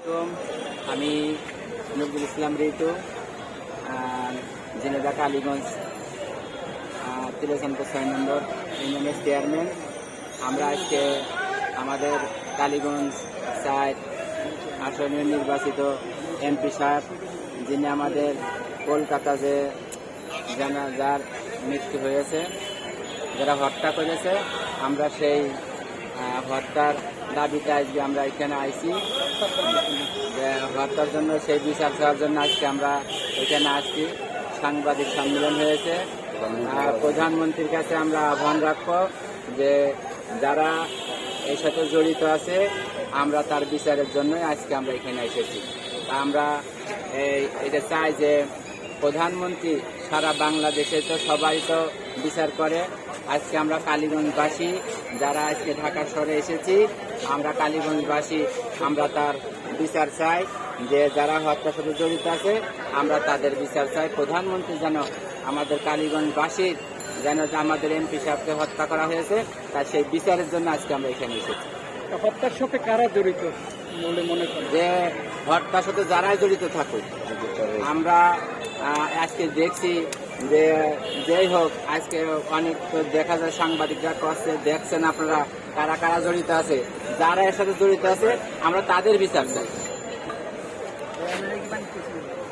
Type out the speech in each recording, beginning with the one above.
আলাইকুম। আমি নজরুল ইসলাম আহ, জেনেদা কালীগঞ্জ তিরোচনপুর ছয় নম্বর ইউনিয়নের চেয়ারম্যান আমরা আজকে আমাদের কালীগঞ্জ সাইড আসনীয় নির্বাচিত এমপি সাহেব যিনি আমাদের কলকাতা যে জানা যার মৃত্যু হয়েছে যারা হত্যা করেছে আমরা সেই হত্যার দাবিতে আজকে আমরা এখানে আইছি। হত্যার জন্য সেই বিচার চাওয়ার জন্য আজকে আমরা এখানে আসছি। সাংবাদিক সম্মেলন হয়েছে। প্রধানমন্ত্রীর কাছে আমরা আহ্বান রাখব যে যারা এর সাথে জড়িত আছে, আমরা তার বিচারের জন্য আজকে আমরা এখানে এসেছি। আমরা এটা চাই যে প্রধানমন্ত্রী সারা বাংলাদেশে তো সবাই তো বিচার করে। আজকে আমরা কালীগঞ্জবাসী যারা আজকে ঢাকা শহরে এসেছি আমরা কালীগঞ্জবাসী আমরা তার বিচার চাই যে যারা হত্যার সাথে জড়িত আছে আমরা তাদের বিচার চাই। প্রধানমন্ত্রী যেন আমাদের কালীগঞ্জবাসীর যেন যে আমাদের এমপি সাহেবকে হত্যা করা হয়েছে তার সেই বিচারের জন্য আজকে আমরা এখানে এসেছি। হত্যার সাথে কারা জড়িত বলে মনে করেন? যে হত্যার সাথে যারাই জড়িত থাকুক আমরা আজকে দেখছি যে যেই হোক আজকে অনেক দেখা যায় সাংবাদিকরা করছে দেখছেন আপনারা কারা কারা জড়িত আছে যারা এর সাথে জড়িত আছে আমরা তাদের বিচার চাই।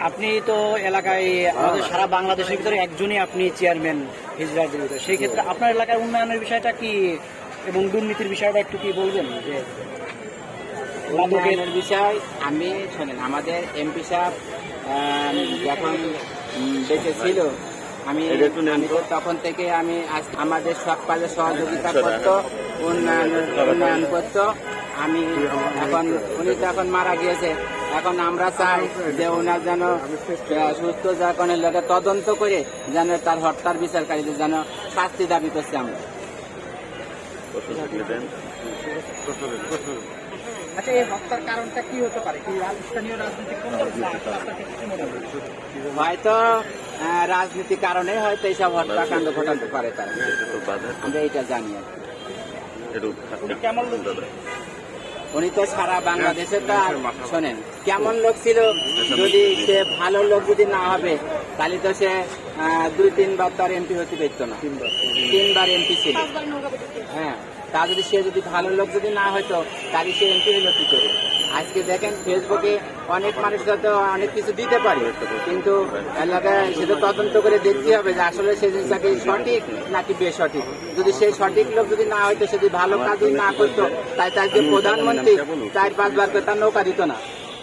আপনি তো এলাকায় আমাদের সারা বাংলাদেশের ভিতরে একজনই আপনি চেয়ারম্যান হিজরার জড়িত। সেই ক্ষেত্রে আপনার এলাকার উন্নয়নের বিষয়টা কি এবং দুর্নীতির বিষয়টা একটু কি বলবেন? যে উন্নয়নের বিষয় আমি শোনেন আমাদের এমপি সাহেব যখন বেঁচে ছিল আমি তখন থেকে আমি আমাদের সব কাজে সহযোগিতা করতো উন্নয়ন উন্নয়ন করতো। আমি এখন উনি তো এখন মারা গিয়েছে এখন আমরা চাই যে ওনার যেন সুস্থ যখন লোকে তদন্ত করে যেন তার হত্যার বিচারকারীদের যেন শাস্তি দাবি করছে আমরা। আচ্ছা এই হত্যার কারণটা কি হতে পারে? কি স্থানীয় রাজনৈতিক হয়তো রাজনীতির কারণে হয়তো এইসব হত্যাকাণ্ড ঘটাতে পারে তারা। আমরা এটা জানি আর কেমন উনি তো সারা বাংলাদেশে তো আর শোনেন কেমন লোক ছিল? যদি সে ভালো লোক যদি না হবে তাহলে তো সে আহ, দুই তিনবার তার এমপি হতে পারতো না। তিনবার। এমপি ছিল। হ্যাঁ। তা যদি সে যদি ভালো লোক যদি না হয়তো, তাহলে সে এমপি হলো কি করে? আজকে দেখেন ফেসবুকে অনেক মানুষ তো অনেক কিছু দিতে পারে, কিন্তু এলাকায় সেটা তদন্ত করে দেখতে হবে যে আসলে সে জিনিসটাকে সঠিক নাকি বেসঠিক। যদি সেই সঠিক লোক যদি না হয়তো, সে যদি ভালো কাজ না করতো, তাই তাকে প্রধানমন্ত্রী, চার পাঁচবার করে তার নৌকা দিত না।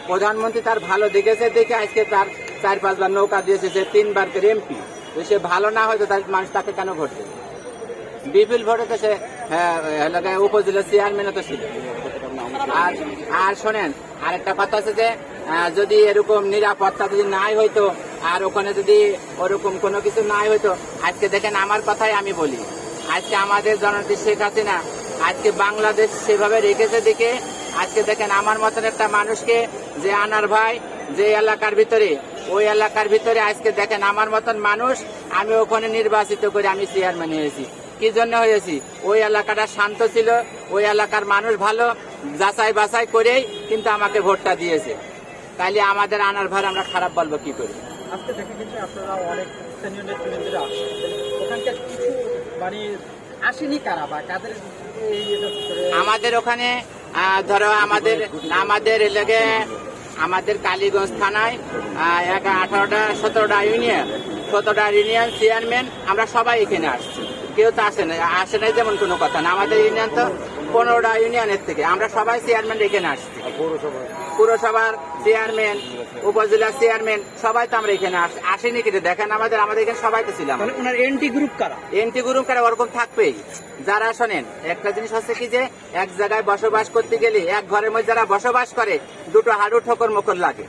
প্রধানমন্ত্রী তার ভালো দেখেছে, দেখে আজকে তার চার পাঁচবার নৌকা দিয়েছে, সে তিনবার করে এমপি। সে ভালো না হয়তো, তার মানুষ তাকে কেন ভোট দেবে? বিপুল ভোটে তো সে হ্যাঁ, এলাকায় উপজেলার চেয়ারম্যানও তো ছিল। আর আর শোনেন আরেকটা কথা আছে যে যদি এরকম নিরাপত্তা যদি নাই হইতো আর ওখানে যদি ওরকম কোনো কিছু নাই হইতো আজকে দেখেন আমার কথাই আমি বলি। আজকে আমাদের জননেত্রী শেখ হাসিনা আজকে বাংলাদেশ সেভাবে রেখেছে দেখে আজকে দেখেন আমার মতন একটা মানুষকে যে আনার ভাই যে এলাকার ভিতরে ওই এলাকার ভিতরে আজকে দেখেন আমার মতন মানুষ আমি ওখানে নির্বাচিত করে আমি চেয়ারম্যান হয়েছি। কি জন্য হয়েছি? ওই এলাকাটা শান্ত ছিল ওই এলাকার মানুষ ভালো যাচাই বাছাই করেই কিন্তু আমাকে ভোটটা দিয়েছে। তাইলে আমাদের আনার ভার আমরা খারাপ বলব কি করে? আজকে দেখা গেছে আপনারা অনেক স্থানীয় নেতৃবৃন্দরা ওখানকার কিছু মানে আসেনি কারা বা কাদের আমাদের ওখানে ধরো আমাদের আমাদের এলাকে আমাদের কালীগঞ্জ থানায় আঠারোটা সতেরোটা ইউনিয়ন সতেরোটা ইউনিয়ন চেয়ারম্যান আমরা সবাই এখানে আসছি। কেউ তো আসে না আসে নাই যেমন কোনো কথা না। আমাদের ইউনিয়ন তো পনেরোটা ইউনিয়নের থেকে। আমরা সবাই চেয়ারম্যান এখানে আসছি। পুরসভার? চেয়ারম্যান উপজেলার চেয়ারম্যান সবাই তো আমরা এখানে আস- আসিনি কিন্তু দেখেন আমাদের আমাদের এখানে সবাই তো ছিলাম। তাহলে ওনার এনটি গ্রুপ কারা? এনটি গ্রুপ কারা? ওরকম থাকবেই। যারা শোনেন একটা জিনিস হচ্ছে কি যে এক জায়গায় বসবাস করতে গেলে এক ঘরের মধ্যে যারা বসবাস করে দুটো হাড়ু ঠোকর মকর লাগে।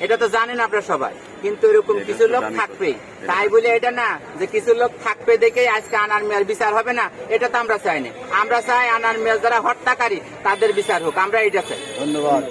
এটা তো জানেন আপনারা সবাই। কিন্তু এরকম কিছু লোক থাকবে তাই বলে এটা না যে কিছু লোক থাকবে দেখে আজকে আনার মেয়ার বিচার হবে না এটা তো আমরা চাই না। আমরা চাই আনার মেয়ার যারা হত্যাকারী তাদের বিচার হোক। আমরা এটা চাই। ধন্যবাদ।